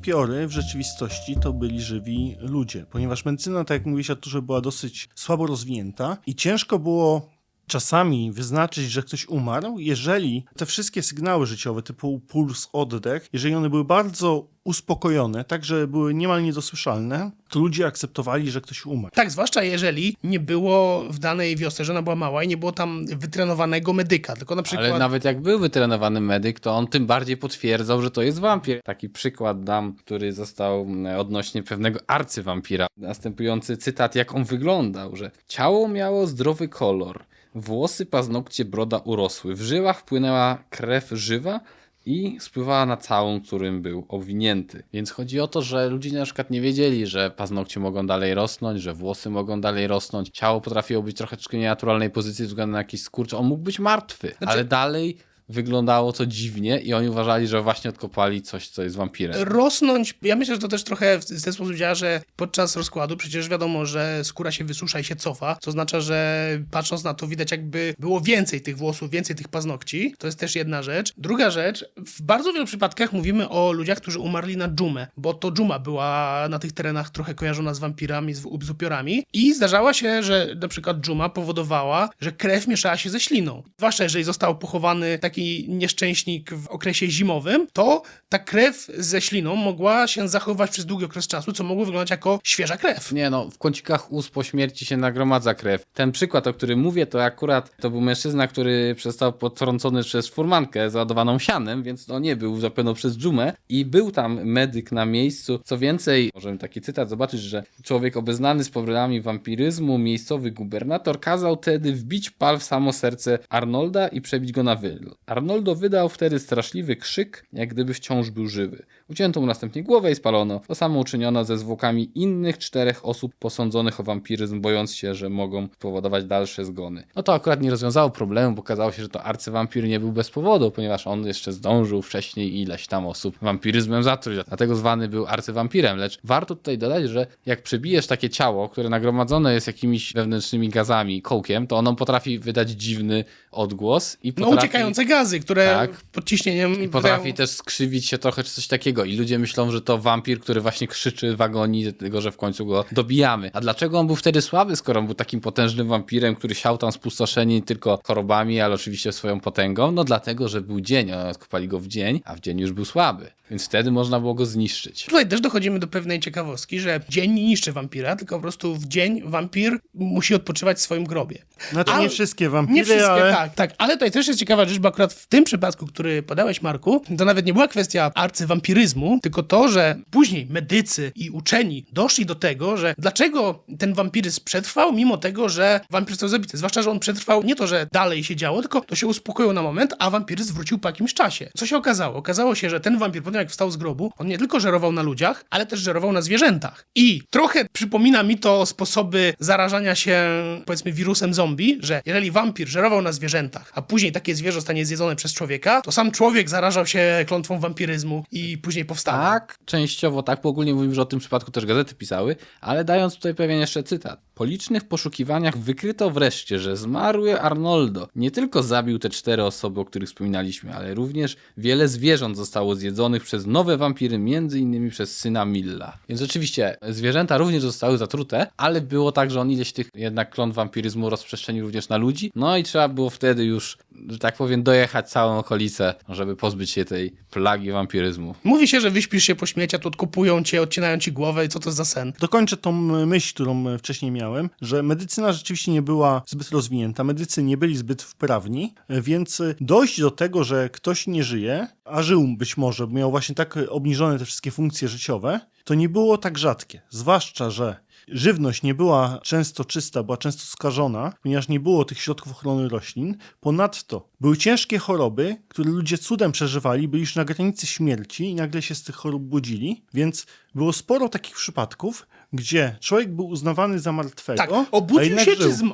Upiory w rzeczywistości to byli żywi ludzie, ponieważ medycyna, tak jak mówiłeś, Arturze, była dosyć słabo rozwinięta i ciężko było czasami wyznaczyć, że ktoś umarł, jeżeli te wszystkie sygnały życiowe, typu puls, oddech, jeżeli one były bardzo uspokojone, tak że były niemal niedosłyszalne, to ludzie akceptowali, że ktoś umarł. Tak, zwłaszcza jeżeli nie było w danej wiosce, że ona była mała i nie było tam wytrenowanego medyka, tylko na przykład... Ale nawet jak był wytrenowany medyk, to on tym bardziej potwierdzał, że to jest wampir. Taki przykład dam, który został mm, odnośnie pewnego arcywampira. Następujący cytat, jak on wyglądał, że ciało miało zdrowy kolor, włosy, paznokcie, broda urosły, w żyłach płynęła krew żywa, i spływała na całą, którym był owinięty. Więc chodzi o to, że ludzie na przykład nie wiedzieli, że paznokcie mogą dalej rosnąć, że włosy mogą dalej rosnąć. Ciało potrafiło być troszeczkę nienaturalnej pozycji ze względu na jakiś skurcz. On mógł być martwy, ale dalej wyglądało to dziwnie i oni uważali, że właśnie odkopali coś, co jest wampirem. Rosnąć, ja myślę, że to też trochę w ten sposób działa, że podczas rozkładu przecież wiadomo, że skóra się wysusza i się cofa, co oznacza, że patrząc na to widać jakby było więcej tych włosów, więcej tych paznokci. To jest też jedna rzecz. Druga rzecz, w bardzo wielu przypadkach mówimy o ludziach, którzy umarli na dżumę, bo to dżuma była na tych terenach trochę kojarzona z wampirami, z, upiorami i zdarzała się, że na przykład dżuma powodowała, że krew mieszała się ze śliną. Zwłaszcza jeżeli został pochowany taki nieszczęśnik w okresie zimowym, to ta krew ze śliną mogła się zachowywać przez długi okres czasu, co mogło wyglądać jako świeża krew. Nie no, w kącikach ust po śmierci się nagromadza krew. Ten przykład, o którym mówię, to akurat to był mężczyzna, który został potrącony przez furmankę załadowaną sianem, więc no nie był zapewne przez dżumę i był tam medyk na miejscu. Co więcej, możemy taki cytat zobaczyć, że człowiek obeznany z problemami wampiryzmu, miejscowy gubernator kazał wtedy wbić pal w samo serce Arnolda i przebić go na wyl. Arnoldo wydał wtedy straszliwy krzyk, jak gdyby wciąż był żywy. Ucięto mu następnie głowę i spalono. To samo uczyniono ze zwłokami innych czterech osób posądzonych o wampiryzm, bojąc się, że mogą powodować dalsze zgony. No to akurat nie rozwiązało problemu, bo okazało się, że to arcywampir nie był bez powodu, ponieważ on jeszcze zdążył wcześniej ileś tam osób wampiryzmem zatruć, dlatego zwany był arcywampirem. Lecz warto tutaj dodać, że jak przebijesz takie ciało, które nagromadzone jest jakimiś wewnętrznymi gazami, kołkiem, to ono potrafi wydać dziwny odgłos i No potrafi... uciekające gazy, które Tak. pod ciśnieniem I potrafi też skrzywić się trochę czy coś takiego. I ludzie myślą, że to wampir, który właśnie krzyczy w agonii, tego, że w końcu go dobijamy. A dlaczego on był wtedy słaby, skoro on był takim potężnym wampirem, który siał tam spustoszenie nie tylko chorobami, ale oczywiście swoją potęgą? No dlatego, że był dzień, oni odkopali go w dzień, a w dzień już był słaby. Więc wtedy można było go zniszczyć. Tutaj też dochodzimy do pewnej ciekawostki, że dzień nie niszczy wampira, tylko po prostu w dzień wampir musi odpoczywać w swoim grobie. Znaczy Ale- nie wszystkie wampiry, Nie wszystkie, ale... tak, tak. Ale tutaj też jest ciekawa rzecz, bo akurat w tym przypadku, który podałeś, Marku, to nawet nie była kwestia arcywampiryzmu, tylko to, że później medycy i uczeni doszli do tego, że dlaczego ten wampiryzm przetrwał, mimo tego, że wampir został zabity. Zwłaszcza, że on przetrwał nie to, że dalej się działo, tylko to się uspokoiło na moment, a wampiryzm wrócił po jakimś czasie. Co się okazało? Okazało się, że ten wampir, potem jak wstał z grobu, on nie tylko żerował na ludziach, ale też żerował na zwierzętach. I trochę przypomina mi to sposoby zarażania się, powiedzmy, wirusem zombie, że jeżeli wampir żerował na zwierzętach, a później takie zwierzę zostanie zjedzone przez człowieka, to sam człowiek zarażał się klątwą wampiryzmu i później powstał. Tak, częściowo tak, bo ogólnie mówimy, że o tym przypadku też gazety pisały, ale dając tutaj pewien jeszcze cytat. Po licznych poszukiwaniach wykryto wreszcie, że zmarły Arnoldo nie tylko zabił te cztery osoby, o których wspominaliśmy, ale również wiele zwierząt zostało zjedzonych przez nowe wampiry, między innymi przez syna Milla. Więc rzeczywiście zwierzęta również zostały zatrute, ale było tak, że on ileś tych jednak klon wampiryzmu rozprzestrzenił również na ludzi, no i trzeba było wtedy już, że tak powiem, dojechać całą okolicę, żeby pozbyć się tej plagi wampiryzmu. Mówi się, że wyśpisz się po śmieci, a tu odkupują cię, odcinają ci głowę i co to za sen? Dokończę tą myśl, którą wcześniej miałem, że medycyna rzeczywiście nie była zbyt rozwinięta, medycy nie byli zbyt wprawni, więc dojść do tego, że ktoś nie żyje, a żył być może, miał właśnie tak obniżone te wszystkie funkcje życiowe, to nie było tak rzadkie. Zwłaszcza, że żywność nie była często czysta, była często skażona, ponieważ nie było tych środków ochrony roślin. Ponadto były ciężkie choroby, które ludzie cudem przeżywali, byli już na granicy śmierci i nagle się z tych chorób budzili, więc było sporo takich przypadków, gdzie człowiek był uznawany za martwego, Tak,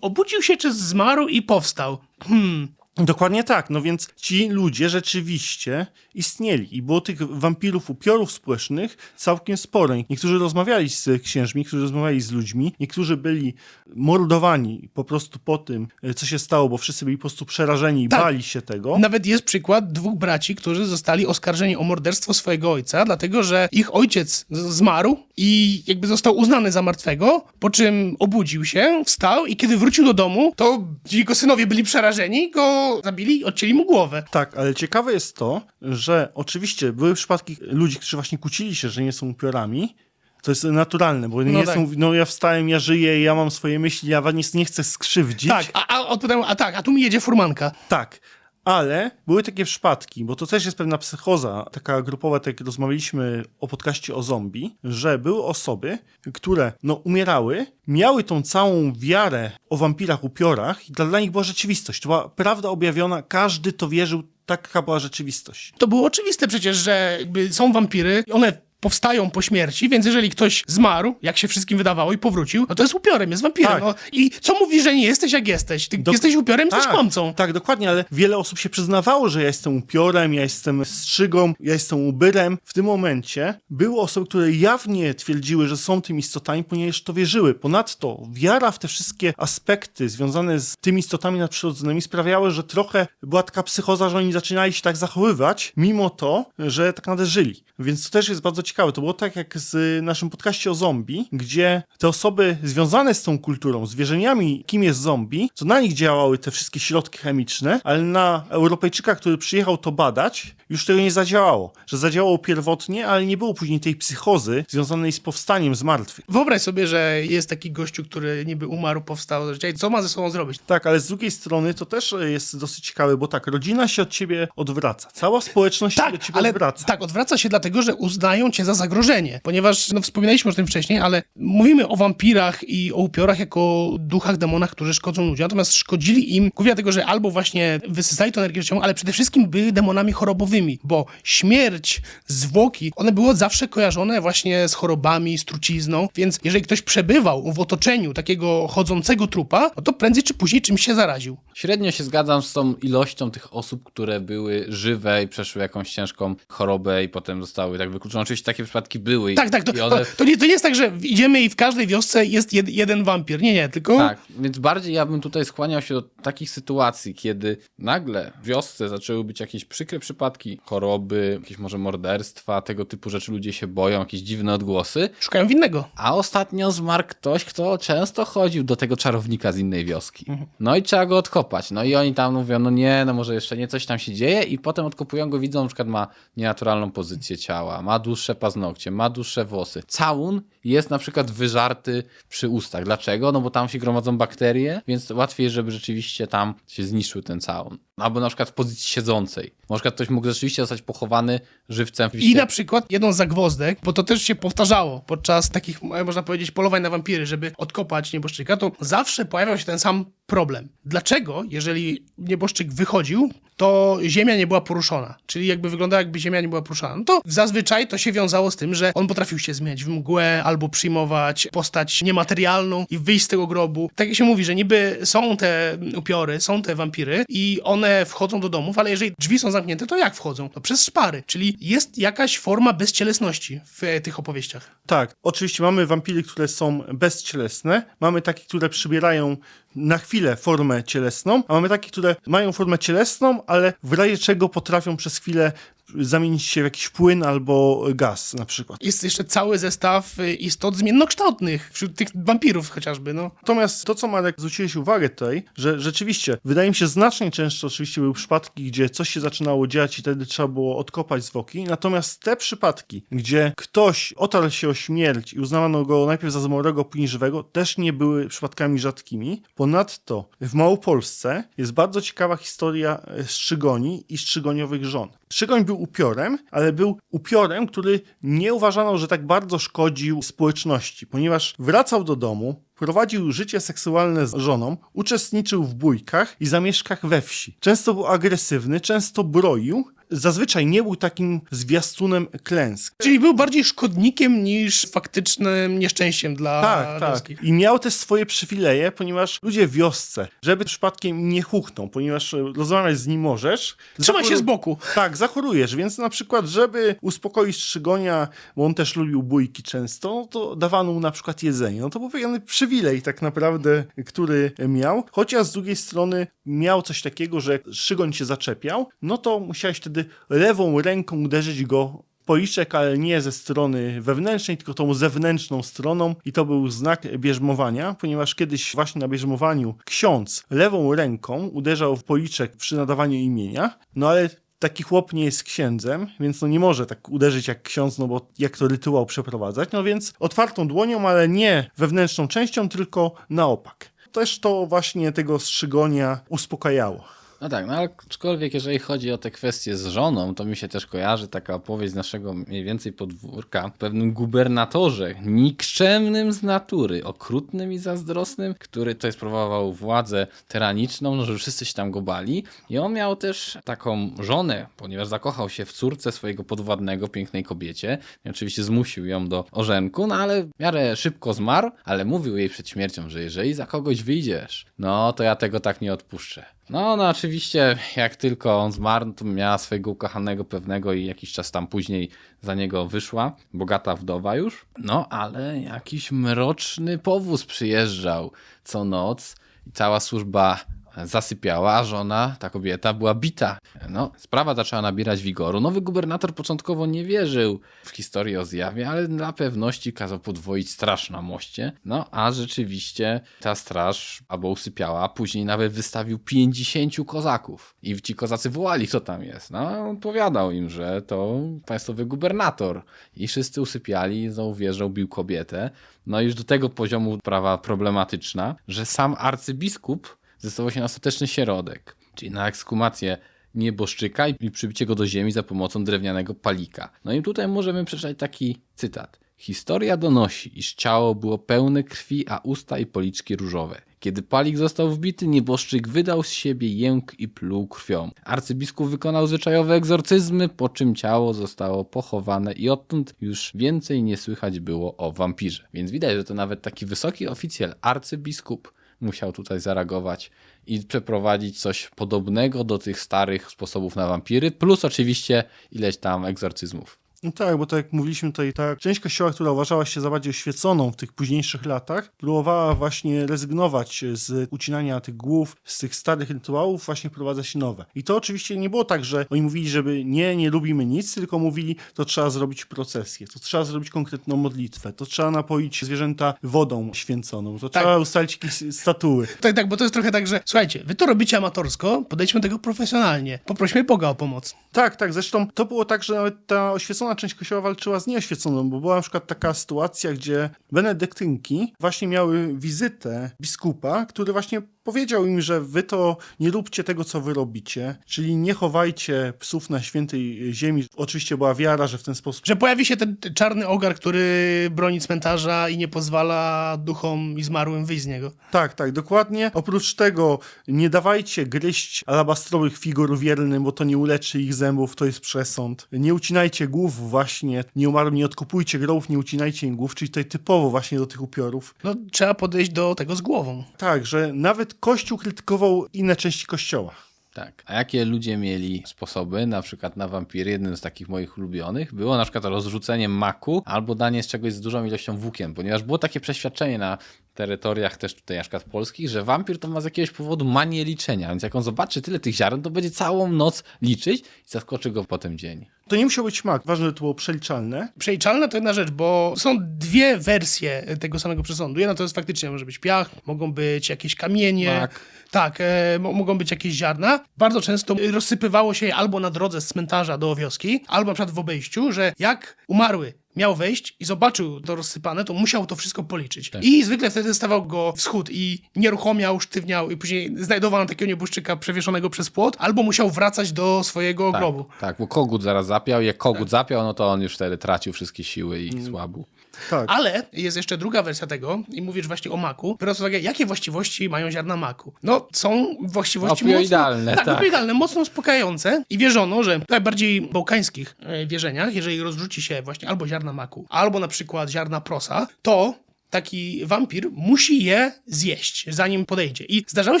obudził się, czy zmarł i powstał. Hmm, Dokładnie tak, no więc ci ludzie rzeczywiście istnieli i było tych wampirów, upiorów społecznych całkiem sporo. Niektórzy rozmawiali z księżmi, niektórzy rozmawiali z ludźmi, niektórzy byli mordowani po prostu po tym, e, co się stało, bo wszyscy byli po prostu przerażeni i Tak. bali się tego. Nawet jest przykład dwóch braci, którzy zostali oskarżeni o morderstwo swojego ojca, dlatego że ich ojciec zmarł i jakby został uznany za martwego, po czym obudził się, wstał i kiedy wrócił do domu, to jego synowie byli przerażeni, go zabili i odcięli mu głowę. Tak, ale ciekawe jest to, że oczywiście były przypadki ludzi, którzy właśnie kłócili się, że nie są upiorami. To jest naturalne, bo nie No tak. są, no ja wstałem, ja żyję, ja mam swoje myśli, ja was nie, chcę skrzywdzić. Tak, a, a, a, a tak, a tu mi jedzie furmanka. Tak, ale były takie przypadki, bo to też jest pewna psychoza, taka grupowa, tak jak rozmawialiśmy o podcaście o zombie, że były osoby, które no umierały, miały tą całą wiarę o wampirach, upiorach i dla, nich była rzeczywistość. To była prawda objawiona, każdy to wierzył, taka była rzeczywistość. To było oczywiste przecież, że są wampiry, one powstają po śmierci, więc jeżeli ktoś zmarł, jak się wszystkim wydawało i powrócił, no to jest upiorem, jest wampirem. Tak. No. I co mówi, że nie jesteś jak jesteś? Ty Dok- jesteś upiorem, jesteś tak, kłamcą. Tak, dokładnie, ale wiele osób się przyznawało, że ja jestem upiorem, ja jestem strzygą, ja jestem ubyrem. W tym momencie były osoby, które jawnie twierdziły, że są tymi istotami, ponieważ to wierzyły. Ponadto wiara w te wszystkie aspekty związane z tymi istotami nadprzyrodzonymi sprawiały, że trochę była taka psychoza, że oni zaczynali się tak zachowywać, mimo to, że tak naprawdę żyli. Więc to też jest bardzo ciekawe. To było tak jak z naszym podcaście o zombie, gdzie te osoby związane z tą kulturą, z wierzeniami, kim jest zombie, to na nich działały te wszystkie środki chemiczne, ale na Europejczyka, który przyjechał to badać, już tego nie zadziałało. Że zadziałało pierwotnie, ale nie było później tej psychozy związanej z powstaniem z martwych. Wyobraź sobie, że jest taki gościu, który niby umarł, powstał z życia i co ma ze sobą zrobić? Tak, ale z drugiej strony to też jest dosyć ciekawe, bo tak, rodzina się od ciebie odwraca. Cała społeczność się Tak, od ciebie ale odwraca. tak, odwraca się dlatego, że uznają cię za zagrożenie, ponieważ, no wspominaliśmy o tym wcześniej, ale mówimy o wampirach i o upiorach jako duchach, demonach, którzy szkodzą ludziom, natomiast szkodzili im, głównie dlatego, że albo właśnie wysysali tą energię życiową, ale przede wszystkim byli demonami chorobowymi, bo śmierć, zwłoki, one były zawsze kojarzone właśnie z chorobami, z trucizną, więc jeżeli ktoś przebywał w otoczeniu takiego chodzącego trupa, no to prędzej czy później czymś się zaraził. Średnio się zgadzam z tą ilością tych osób, które były żywe i przeszły jakąś ciężką chorobę i potem zostały tak wykluczone. Oczywiście takie przypadki były. Tak, tak, to, one... to, to, nie, to nie jest tak, że idziemy i w każdej wiosce jest jed, jeden wampir. Nie, nie, tylko... Tak, więc bardziej ja bym tutaj skłaniał się do takich sytuacji, kiedy nagle w wiosce zaczęły być jakieś przykre przypadki choroby, jakieś może morderstwa, tego typu rzeczy ludzie się boją, jakieś dziwne odgłosy. Szukają winnego. A ostatnio zmarł ktoś, kto często chodził do tego czarownika z innej wioski. No i trzeba go odkopać. No i oni tam mówią, no nie, no może jeszcze nie, coś tam się dzieje i potem odkopują go, widzą, na przykład ma nienaturalną pozycję ciała, ma dłuższe paznokcie, ma dłuższe włosy. Całun jest na przykład wyżarty przy ustach. Dlaczego? No bo tam się gromadzą bakterie, więc łatwiej, żeby rzeczywiście tam się zniszczył ten całun. Albo na przykład w pozycji siedzącej. Na przykład ktoś mógł rzeczywiście zostać pochowany żywcem. I na przykład jedną z zagwozdek, bo to też się powtarzało podczas takich, e, można powiedzieć, polowań na wampiry, żeby odkopać nieboszczyka, to zawsze pojawiał się ten sam problem. Dlaczego, jeżeli nieboszczyk wychodził, to ziemia nie była poruszona? Czyli jakby wyglądała, jakby ziemia nie była poruszona. No to zazwyczaj to się wiązało z tym, że on potrafił się zmieniać w mgłę albo przyjmować postać niematerialną i wyjść z tego grobu. Tak jak się mówi, że niby są te upiory, są te wampiry i one wchodzą do domów, ale jeżeli drzwi są zamknięte, to jak wchodzą? No przez szpary. Czyli jest jakaś forma bezcielesności w e, tych opowieściach. Tak, oczywiście mamy wampiry, które są bezcielesne, mamy takie, które przybierają na chwilę formę cielesną, a mamy takie, które mają formę cielesną, ale w razie czego potrafią przez chwilę zamienić się w jakiś płyn albo gaz na przykład. Jest jeszcze cały zestaw y, istot zmiennokształtnych, wśród tych wampirów chociażby, no. Natomiast to, co Marek zwróciłeś uwagę tutaj, że rzeczywiście, wydaje mi się, znacznie często oczywiście były przypadki, gdzie coś się zaczynało dziać i wtedy trzeba było odkopać zwłoki, natomiast te przypadki, gdzie ktoś otarł się o śmierć i uznawano go najpierw za zmarłego, później żywego, też nie były przypadkami rzadkimi. Ponadto w Małopolsce jest bardzo ciekawa historia e, Strzygoni i Strzygoniowych żon. Strzygoń był upiorem, ale był upiorem, który nie uważano, że tak bardzo szkodził społeczności, ponieważ wracał do domu, prowadził życie seksualne z żoną, uczestniczył w bójkach i zamieszkach we wsi. Często był agresywny, często broił, zazwyczaj nie był takim zwiastunem klęsk. Czyli był bardziej szkodnikiem niż faktycznym nieszczęściem dla Tak, tak. I miał też swoje przywileje, ponieważ ludzie w wiosce, żeby przypadkiem nie huchnął, ponieważ e, rozmawiać z nim możesz. Trzymaj się z boku. Tak, zachorujesz, więc na przykład, żeby uspokoić Strzygonia, bo on też lubił bójki często, no to dawano mu na przykład jedzenie. No to był pewien przywilej tak naprawdę, który miał. Chociaż z drugiej strony miał coś takiego, że jak Strzygoń cię zaczepiał, no to musiałeś wtedy lewą ręką uderzyć go policzek, ale nie ze strony wewnętrznej, tylko tą zewnętrzną stroną i to był znak bierzmowania, ponieważ kiedyś właśnie na bierzmowaniu ksiądz lewą ręką uderzał w policzek przy nadawaniu imienia, no ale taki chłop nie jest księdzem, więc no nie może tak uderzyć jak ksiądz, no bo jak to rytuał przeprowadzać, no więc otwartą dłonią, ale nie wewnętrzną częścią, tylko na opak. Też to właśnie tego strzygonia uspokajało. No tak, no aczkolwiek jeżeli chodzi o te kwestie z żoną, to mi się też kojarzy taka opowieść z naszego mniej więcej podwórka. O pewnym gubernatorze, nikczemnym z natury, okrutnym i zazdrosnym, który tutaj sprawował władzę tyraniczną, no, że wszyscy się tam go bali i on miał też taką żonę, ponieważ zakochał się w córce swojego podwładnego, pięknej kobiecie. I oczywiście zmusił ją do ożenku, no ale w miarę szybko zmarł, ale mówił jej przed śmiercią, że jeżeli za kogoś wyjdziesz, no to ja tego tak nie odpuszczę. No, no oczywiście, jak tylko on zmarł, to miała swojego ukochanego pewnego i jakiś czas tam później za niego wyszła, bogata wdowa już. No, ale jakiś mroczny powóz przyjeżdżał co noc i cała służba zasypiała, a żona, ta kobieta, była bita. No, sprawa zaczęła nabierać wigoru. Nowy gubernator początkowo nie wierzył w historię o zjawie, ale dla pewności kazał podwoić straż na moście. No, a rzeczywiście ta straż albo usypiała, a później nawet wystawił 50 kozaków. I ci kozacy wołali, kto tam jest. No, on powiadał im, że to państwowy gubernator. I wszyscy usypiali, znowu wjeżdżał, bił kobietę. No już do tego poziomu prawa problematyczna, że sam arcybiskup zdecydował się na ostateczny środek, czyli na ekshumację nieboszczyka i przybicie go do ziemi za pomocą drewnianego palika. No i tutaj możemy przeczytać taki cytat. Historia donosi, iż ciało było pełne krwi, a usta i policzki różowe. Kiedy palik został wbity, nieboszczyk wydał z siebie jęk i pluł krwią. Arcybiskup wykonał zwyczajowe egzorcyzmy, po czym ciało zostało pochowane i odtąd już więcej nie słychać było o wampirze. Więc widać, że to nawet taki wysoki oficjel, arcybiskup, musiał tutaj zareagować i przeprowadzić coś podobnego do tych starych sposobów na wampiry, plus oczywiście ileś tam egzorcyzmów. No tak, bo tak jak mówiliśmy tutaj, ta część kościoła, która uważała się za bardziej oświeconą w tych późniejszych latach, próbowała właśnie rezygnować z ucinania tych głów, z tych starych rytuałów, właśnie wprowadzać nowe. I to oczywiście nie było tak, że oni mówili, żeby nie, nie lubimy nic, tylko mówili, to trzeba zrobić procesję, to trzeba zrobić konkretną modlitwę, to trzeba napoić zwierzęta wodą święconą, to Tak. trzeba ustalić jakieś statuły. Tak, tak, bo to jest trochę tak, że słuchajcie, wy to robicie amatorsko, podejdźmy do tego profesjonalnie. Poprośmy Boga o pomoc. Tak, tak. Zresztą to było tak, że nawet ta oświecona część kościoła walczyła z nieoświeconą, bo była na przykład taka sytuacja, gdzie benedyktynki właśnie miały wizytę biskupa, który właśnie powiedział im, że wy to nie róbcie tego, co wy robicie, czyli nie chowajcie psów na świętej ziemi. Oczywiście była wiara, że w ten sposób Że pojawi się ten czarny ogar, który broni cmentarza i nie pozwala duchom i zmarłym wyjść z niego. Tak, tak, dokładnie. Oprócz tego nie dawajcie gryźć alabastrowych figur wiernym, bo to nie uleczy ich zębów, to jest przesąd. Nie ucinajcie głów właśnie, nie umarłym, nie odkupujcie grobów, nie ucinajcie im głów, czyli tutaj typowo właśnie do tych upiorów. No, trzeba podejść do tego z głową. Tak, że nawet Kościół krytykował inne części Kościoła. Tak. A jakie ludzie mieli sposoby, na przykład na wampiry, jednym z takich moich ulubionych, było na przykład rozrzucenie maku albo danie z czegoś z dużą ilością włókien, ponieważ było takie przeświadczenie na terytoriach też tutaj na przykład polskich, że wampir to ma z jakiegoś powodu manię liczenia, więc jak on zobaczy tyle tych ziaren, to będzie całą noc liczyć i zaskoczy go potem dzień. To nie musiał być mak, ważne, że to było przeliczalne. Przeliczalne to jedna rzecz, bo są dwie wersje tego samego przesądu. Jedna to jest faktycznie może być piach, mogą być jakieś kamienie. Mak. Tak, e, mo- mogą być jakieś ziarna. Bardzo często rozsypywało się je albo na drodze z cmentarza do wioski, albo na przykład w obejściu, że jak umarły miał wejść i zobaczył to rozsypane, to musiał to wszystko policzyć. Tak. I zwykle wtedy stawał go wschód i nieruchomiał, sztywniał i później znajdował takiego nieboszczyka przewieszonego przez płot, albo musiał wracać do swojego Tak, grobu. tak, bo kogut zaraz zapiał. Jak kogut zapiał, no to on już wtedy tracił wszystkie siły i słabł. Tak. Ale jest jeszcze druga wersja tego i mówisz właśnie o maku. Biorąc uwagę, jakie właściwości mają ziarna maku? No, są właściwości Opioidalne, mocno, tak, tak. opioidalne, mocno uspokajające i wierzono, że w najbardziej bałkańskich e, wierzeniach, jeżeli rozrzuci się właśnie albo ziarna maku, albo na przykład ziarna prosa, to taki wampir musi je zjeść, zanim podejdzie. I zdarzały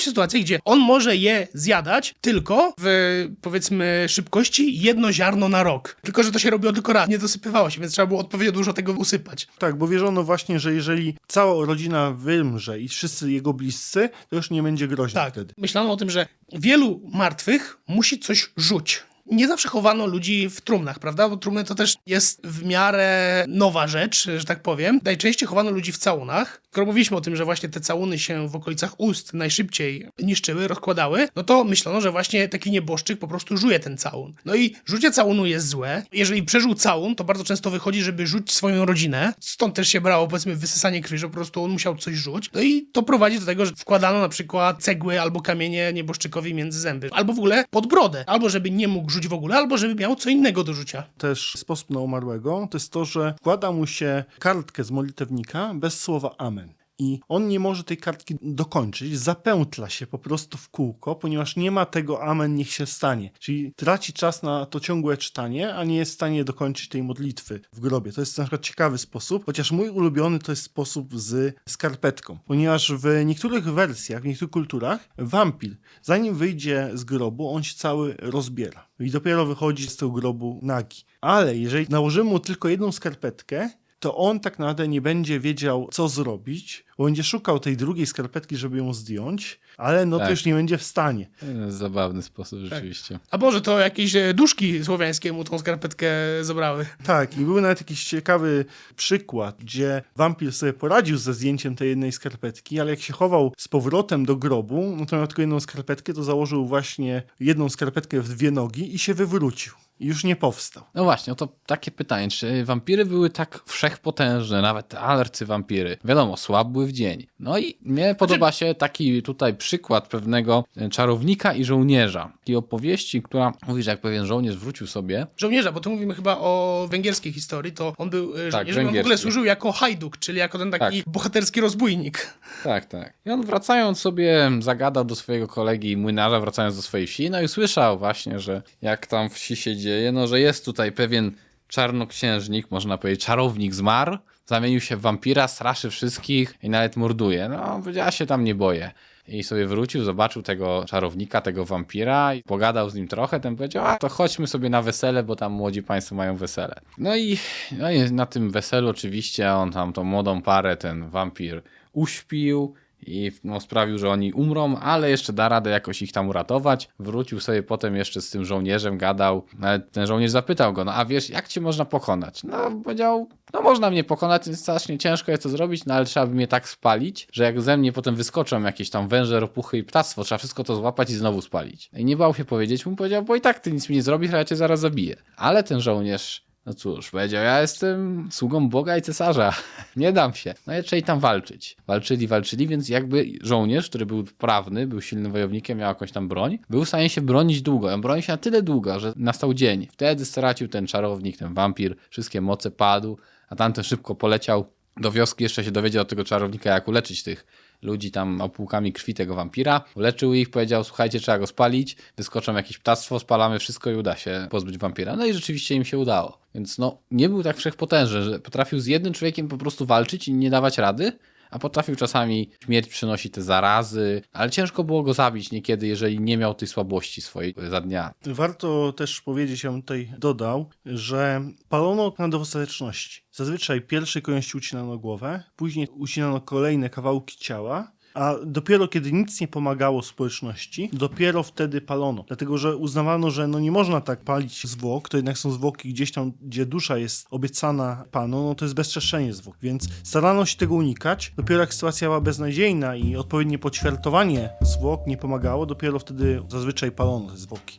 się sytuacje, gdzie on może je zjadać tylko w, powiedzmy, szybkości jedno ziarno na rok. Tylko, że to się robiło tylko raz, nie dosypywało się, więc trzeba było odpowiednio dużo tego usypać. Tak, bo wierzono właśnie, że jeżeli cała rodzina wymrze i wszyscy jego bliscy, to już nie będzie groźny Tak, wtedy. myślano o tym, że wielu martwych musi coś rzuć. Nie zawsze chowano ludzi w trumnach, prawda? Bo trumny to też jest w miarę nowa rzecz, że tak powiem. Najczęściej chowano ludzi w całunach. Skoro mówiliśmy o tym, że właśnie te całuny się w okolicach ust najszybciej niszczyły, rozkładały, no to myślano, że właśnie taki nieboszczyk po prostu żuje ten całun. No i rzucie całunu jest złe. Jeżeli przeżył całun, to bardzo często wychodzi, żeby rzuć swoją rodzinę. Stąd też się brało, powiedzmy, wysysanie krwi, że po prostu on musiał coś rzuć. No i to prowadzi do tego, że wkładano na przykład cegły albo kamienie nieboszczykowi między zęby. Albo w ogóle pod brodę. Albo żeby nie mógł w ogóle, albo żeby miał co innego do rzucia. Też sposób na umarłego to jest to, że wkłada mu się kartkę z modlitewnika bez słowa amen. I on nie może tej kartki dokończyć, zapętla się po prostu w kółko, ponieważ nie ma tego amen, niech się stanie. Czyli traci czas na to ciągłe czytanie, a nie jest w stanie dokończyć tej modlitwy w grobie. To jest na przykład ciekawy sposób, chociaż mój ulubiony to jest sposób z skarpetką, ponieważ w niektórych wersjach, w niektórych kulturach wampir, zanim wyjdzie z grobu, on się cały rozbiera i dopiero wychodzi z tego grobu nagi. Ale jeżeli nałożymy mu tylko jedną skarpetkę, to on tak naprawdę nie będzie wiedział, co zrobić, bo będzie szukał tej drugiej skarpetki, żeby ją zdjąć, ale no to Tak. już nie będzie w stanie. To zabawny sposób rzeczywiście. A może to jakieś e, duszki słowiańskie mu tą skarpetkę zabrały. Tak, i był nawet jakiś ciekawy przykład, gdzie wampir sobie poradził ze zdjęciem tej jednej skarpetki, ale jak się chował z powrotem do grobu, no to miał tylko jedną skarpetkę, to założył właśnie jedną skarpetkę w dwie nogi i się wywrócił. I już nie powstał. No właśnie, to takie pytanie, czy wampiry były tak wszechpotężne, nawet arcywampiry? Wiadomo, słabły w dzień. No i mnie podoba się taki tutaj przykład pewnego czarownika i żołnierza. Takiej opowieści, która mówi, że jak pewien żołnierz wrócił sobie, Żołnierza, bo tu mówimy chyba o węgierskiej historii, to on był e, żołnierzem, on w ogóle służył jako hajduk, czyli jako ten taki bohaterski rozbójnik. Tak, tak. I on wracając sobie zagadał do swojego kolegi młynarza, wracając do swojej wsi, no i słyszał właśnie, że jak tam w wsi się dzieje, no że jest tutaj pewien czarnoksiężnik, można powiedzieć czarownik zmarł, zamienił się w wampira, straszy wszystkich i nawet morduje. No, ja się tam nie boję. I sobie wrócił, zobaczył tego czarownika, tego wampira i pogadał z nim trochę, ten powiedział, a to chodźmy sobie na wesele, bo tam młodzi państwo mają wesele. No i, no i na tym weselu oczywiście on tam tą młodą parę, ten wampir uśpił i no, sprawił, że oni umrą, ale jeszcze da radę jakoś ich tam uratować. Wrócił sobie potem jeszcze z tym żołnierzem, gadał. Nawet ten żołnierz zapytał go, no a wiesz, jak cię można pokonać? No powiedział, no można mnie pokonać, strasznie ciężko jest to zrobić, no ale trzeba by mnie tak spalić, że jak ze mnie potem wyskoczą jakieś tam węże, ropuchy i ptactwo, trzeba wszystko to złapać i znowu spalić. I nie bał się powiedzieć, mu powiedział, bo i tak ty nic mi nie zrobisz, a ja cię zaraz zabiję. Ale ten żołnierz no cóż, powiedział, ja jestem sługą Boga i cesarza. Nie dam się. No i zaczęli tam walczyć. Walczyli, walczyli, więc jakby żołnierz, który był prawny, był silnym wojownikiem, miał jakąś tam broń, był w stanie się bronić długo. On bronił się na tyle długo, że nastał dzień. Wtedy stracił ten czarownik, ten wampir, wszystkie moce padł, a tamten szybko poleciał do wioski, jeszcze się dowiedział od tego czarownika, jak uleczyć tych ludzi tam opłukami krwi tego wampira. Leczył ich, powiedział, słuchajcie, trzeba go spalić, wyskoczą jakieś ptactwo, spalamy wszystko i uda się pozbyć wampira. No i rzeczywiście im się udało. Więc no, nie był tak wszechpotężny, że potrafił z jednym człowiekiem po prostu walczyć i nie dawać rady, a potrafił czasami śmierć przynosić te zarazy, ale ciężko było go zabić niekiedy, jeżeli nie miał tej słabości swojej za dnia. Warto też powiedzieć, ja bym tutaj dodał, że palono na dostateczności. Zazwyczaj pierwszej kolejności ucinano głowę, później ucinano kolejne kawałki ciała, a dopiero kiedy nic nie pomagało społeczności, dopiero wtedy palono. Dlatego, że uznawano, że no nie można tak palić zwłok, to jednak są zwłoki gdzieś tam, gdzie dusza jest obiecana Panu, no to jest bezczeszczenie zwłok, więc starano się tego unikać. Dopiero jak sytuacja była beznadziejna i odpowiednie poćwiartowanie zwłok nie pomagało, dopiero wtedy zazwyczaj palono te zwłoki.